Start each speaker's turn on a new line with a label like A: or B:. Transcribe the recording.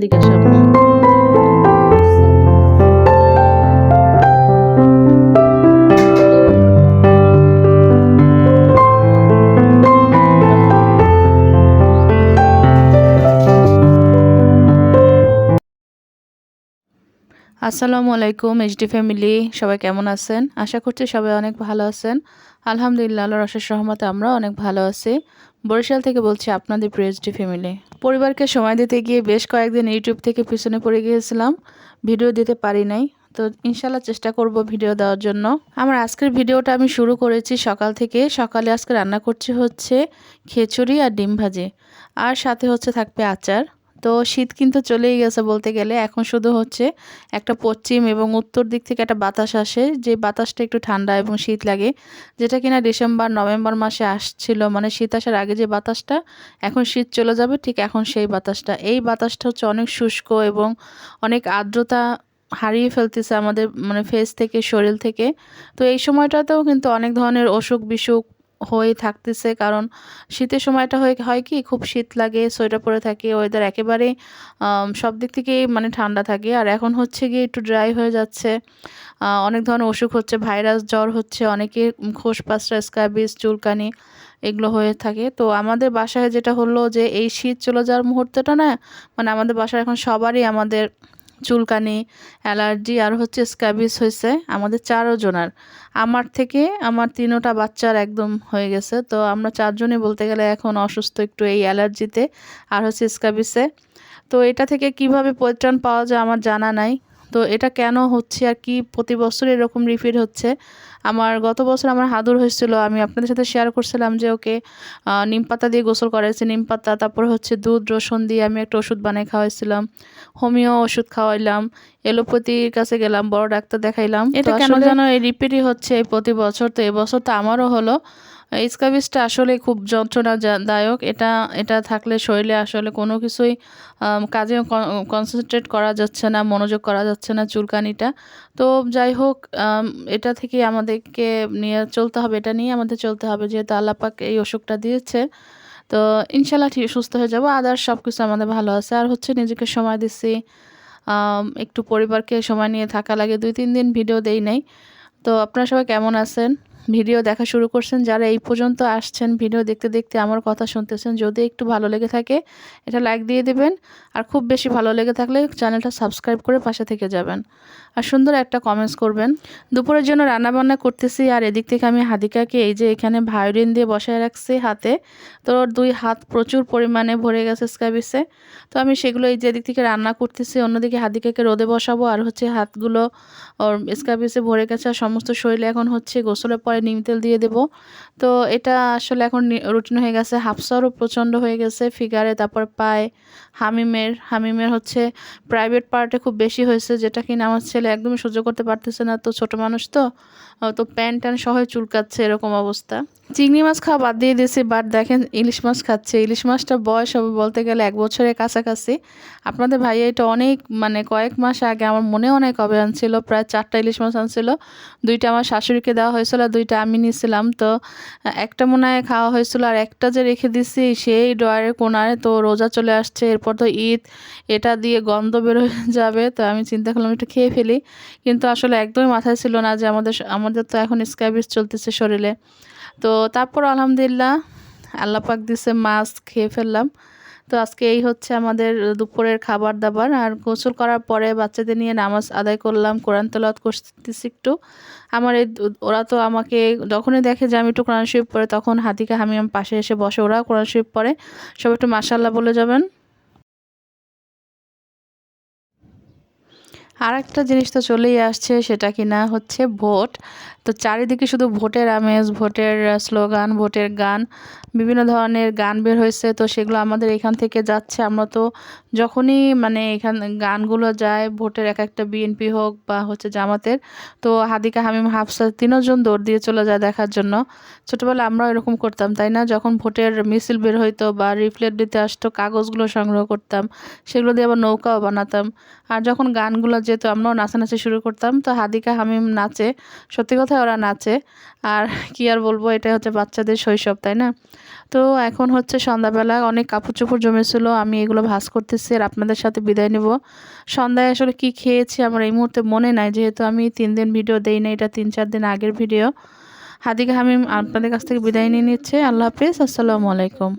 A: এদিকে আসো। আসসালামু আলাইকুম এইচডি ফ্যামিলি সবাই কেমন আছেন? আশা করছি সবাই অনেক ভালো আছেন। আলহামদুলিল্লাহ, আল্লাহর অশেষ রহমতে আমরা অনেক ভালো আছি। বরিশাল থেকে বলছি আপনাদের প্রিয় এইচডি ফ্যামিলি পরিবারকে সময় দিতে গিয়ে বেশ কয়েকদিন ইউটিউব থেকে পিছনে পড়ে গিয়েছিলাম। ভিডিও দিতে পারি নাই। তো ইনশাল্লাহ চেষ্টা করব ভিডিও দেওয়ার জন্য। আমার আজকের ভিডিওটা আমি শুরু করেছি সকাল থেকে। সকালে আজকে রান্না করছি হচ্ছে খিচুড়ি আর ডিম ভাজি। আর সাথে হচ্ছে থাকবে আচার। তো শীত কিন্তু চলেই গেছে বলতে গেলে। এখন শুধু হচ্ছে একটা পশ্চিম এবং উত্তর দিক থেকে একটা বাতাস আসে, যে বাতাসটা একটু ঠান্ডা এবং শীত লাগে, যেটা কিনা ডিসেম্বর, নভেম্বর মাসে আসছিল। মানে শীত আসার আগে যে বাতাসটা, এখন শীত চলে যাবে, ঠিক এখন সেই বাতাসটা। এই বাতাসটা হচ্ছে অনেক শুষ্ক এবং অনেক আর্দ্রতা হারিয়ে ফেলতেছে আমাদের মানে ফেস থেকে, শরীর থেকে। তো এই সময়টাতেও কিন্তু অনেক ধরনের অসুখ বিসুখ হয়ে থাকতেছে। কারণ শীতের সময়টা হয়ে, হয় কি, খুব শীত লাগে, সোয়েটার পরে থাকে ওয়েদার একেবারে সব দিক থেকেই মানে ঠান্ডা থাকে। আর এখন হচ্ছে গিয়ে একটু ড্রাই হয়ে যাচ্ছে। অনেক ধরনের অসুখ হচ্ছে, ভাইরাস, জ্বর হচ্ছে, অনেকে খোসপাসরা স্ক্যাবিস চুলকানি এগুলো হয়ে থাকে। তো আমাদের বাসায় যেটা হলো যে, এই শীত চলে যাওয়ার মুহূর্তটা না মানে আমাদের বাসায় এখন সবারই আমাদের চুলকানি, অ্যালার্জি আর হচ্ছে স্ক্যাবিস হয়েছে আমাদের চারও জনার। আমার থেকে আমার তিনোটা বাচ্চার একদম হয়ে গেছে। তো আমরা চারজনই বলতে গেলে এখন অসুস্থ একটু এই অ্যালার্জিতে আর হচ্ছে স্ক্যাবিসে তো এটা থেকে কীভাবে পরিত্রাণ পাওয়া যায় আমার জানা নাই। তো এটা কেন হচ্ছে আর কি? প্রতি বছর এরকম রিপিট হচ্ছে। আমার গত বছর আমার হাদুর হয়েছিল আমি আপনাদের সাথে শেয়ার করছিলাম যে ওকে নিম পাতা দিয়ে গোসল করাইছি। নিম পাতা তারপর হচ্ছে দুধ রসুন দিয়ে আমি একটা ওষুধ বানিয়ে খাওয়াইছিলাম। হোমিও ওষুধ খাওয়াইলাম। এলোপ্যাথির কাছে গেলাম বড় ডাক্তার দেখাইলাম। এটা কেন যেন এই রিপিটই হচ্ছে প্রতি বছর? তো এবছর তো আমারও হলো। স্কাবিসটা আসলে খুব যন্ত্রণাদায়ক। এটা এটা থাকলে শরীরে আসলে কোনো কিছুই কাজে কনসেন্ট্রেট করা যাচ্ছে না, মনোযোগ করা যাচ্ছে না চুলকানিটা। তো যাই হোক এটা থেকে আমাদেরকে নিয়ে চলতে হবে, এটা নিয়ে আমাদের চলতে হবে, যেহেতু আল্লাপাক এই অসুখটা দিয়েছে। তো ইনশাল্লাহ ঠিক, সুস্থ হয়ে যাব। আদার্স সব কিছু আমাদের ভালো আছে। আর হচ্ছে নিজেকে সময় দিচ্ছি একটু পরিবারকে সময় নিয়ে থাকা লাগে। দুই, তিন দিন ভিডিও দেই নাই। তো আপনারা সবাই কেমন আছেন? ভিডিও দেখা শুরু করছেন, যারা এই পর্যন্ত আসছেন, ভিডিও দেখতে দেখতে আমার কথা শুনতেছেন, যদি একটু ভালো লেগে থাকে, এটা লাইক দিয়ে দেবেন। আর খুব বেশি ভালো লেগে থাকলে চ্যানেলটা সাবস্ক্রাইব করে পাশে থেকে যাবেন। আর সুন্দর একটা কমেন্টস করবেন। দুপুরের জন্য রান্না বান্না করতেছি, আর এদিক থেকে আমি হাদিকাকে এই যে এখানে ভায়োলিন দিয়ে বসায় রাখছি হাতে। তো দুই হাত প্রচুর পরিমাণে ভরে গেছে স্ক্যাবিসে তো আমি সেগুলো এই যে এদিক থেকে রান্না করতেছি, অন্যদিকে হাদিকাকে রোদে বসাবো, আর হচ্ছে হাতগুলো ওর স্ক্যাবিসে ভরে গেছে, আর সমস্ত শরীরে এখন হচ্ছে গোসলের পরে নিম তেল দিয়ে দেব। তো এটা আসলে এখন রুটিন হয়ে গেছে। হাফসারও প্রচণ্ড হয়ে গেছে ফিগারে তারপর পায়ে হামিমের। হামিমের হচ্ছে প্রাইভেট পার্টে খুব বেশি হয়েছে, যেটা কিনা আমার ছেলে একদমই সহ্য করতে পারতেছে না। তো ছোট মানুষ তো তো প্যান্ট ট্যান সহই চুলকাচ্ছে এরকম অবস্থা। চিংড়ি মাছ খাওয়া বাদ দিয়ে দিয়েছি বাট দেখেন ইলিশ মাছ খাচ্ছে। ইলিশ মাছটা বয়স হবে বলতে গেলে এক বছরের কাছাকাছি। আপনাদের ভাই এটা অনেক মানে কয়েক মাস আগে আমার মনে অনেক কবে আনছিল প্রায় চারটা ইলিশ মাছ আনছিল। দুইটা আমার শাশুড়িকে দেওয়া হয়েছিল আর দুইটা আমি নিয়েছিলাম। তো একটা মনে হয় খাওয়া হয়েছিল আর একটা যে রেখে দিছি সেই ড্রয়ারের কোনারে তো রোজা চলে আসছে। এরপর তো ঈদ, এটা দিয়ে গন্ধ বেরোয় যাবে। তো আমি চিন্তা করলাম একটু খেয়ে ফেলি। কিন্তু আসলে একদমই মাথায় ছিল না যে আমাদের আমাদের তো এখন স্ক্যাবিস চলতেছে শরীরে। তো তারপর আলহামদুলিল্লাহ, আল্লাহ পাক দিছে মাছ খেয়ে ফেললাম। তো আজকে এই হচ্ছে আমাদের দুপুরের খাবার দাবার। আর গোসল করার পরে বাচ্চাদের নিয়ে নামাজ আদায় করলাম, কোরআন তলাত করতেছি একটু। আমার এই ওরা তো আমাকে যখনই দেখে যে আমি একটু কোরআন শরীফ পড়ে, তখন হাতিকা আমি পাশে এসে বসে ওরা কোরআন শরীফ পড়ে। সব একটু মাসাল্লাহ বলে যাবেন। আর একটা জিনিস তো চলেই আসছে, সেটা কি না হচ্ছে ভোট। তো চারিদিকে শুধু ভোটের আমেজ, ভোটের স্লোগান, ভোটের গান, বিভিন্ন ধরনের গান বের হয়েছে। তো সেগুলো আমাদের এখান থেকে যাচ্ছে। আমরা তো যখনই মানে এখান, গানগুলো যায়, ভোটের এক একটা বিএনপি হোক বা হচ্ছে জামাতের, তো হাদিকা হামিম হাফসা তিনজন দৌড় দিয়ে চলে যায় দেখার জন্য। ছোটোবেলা আমরাও এরকম করতাম, তাই না? যখন ভোটের মিছিল বের হইতো বা রিফ্লেট দিতে আসতো, কাগজগুলো সংগ্রহ করতাম, সেগুলো দিয়ে আবার নৌকাও বানাতাম। আর যখন গানগুলো যেহেতু আমরাও নাচানাচি শুরু করতাম, তো হাদিকা হামিম নাচে। সত্যি কথা ওরা নাচে। আর কি আর বলব এটা হচ্ছে বাচ্চাদের শৈশব, তাই না? তো এখন হচ্ছে সন্ধ্যাবেলা অনেক কাপড় চোপড় জমেছিল, আমি এগুলো ভাস করতেছি আর আপনাদের সাথে বিদায় নেব। সন্ধ্যায় আসলে কি খেয়েছি আমার এই মুহূর্তে মনে নাই, যেহেতু আমি তিন দিন ভিডিও দেই না এটা তিন চার দিন আগের ভিডিও। হাদিকা হামিম আপনাদের কাছ থেকে বিদায় নিয়ে নিচ্ছে, আল্লাহ হাফিজ, আসসালামু আলাইকুম।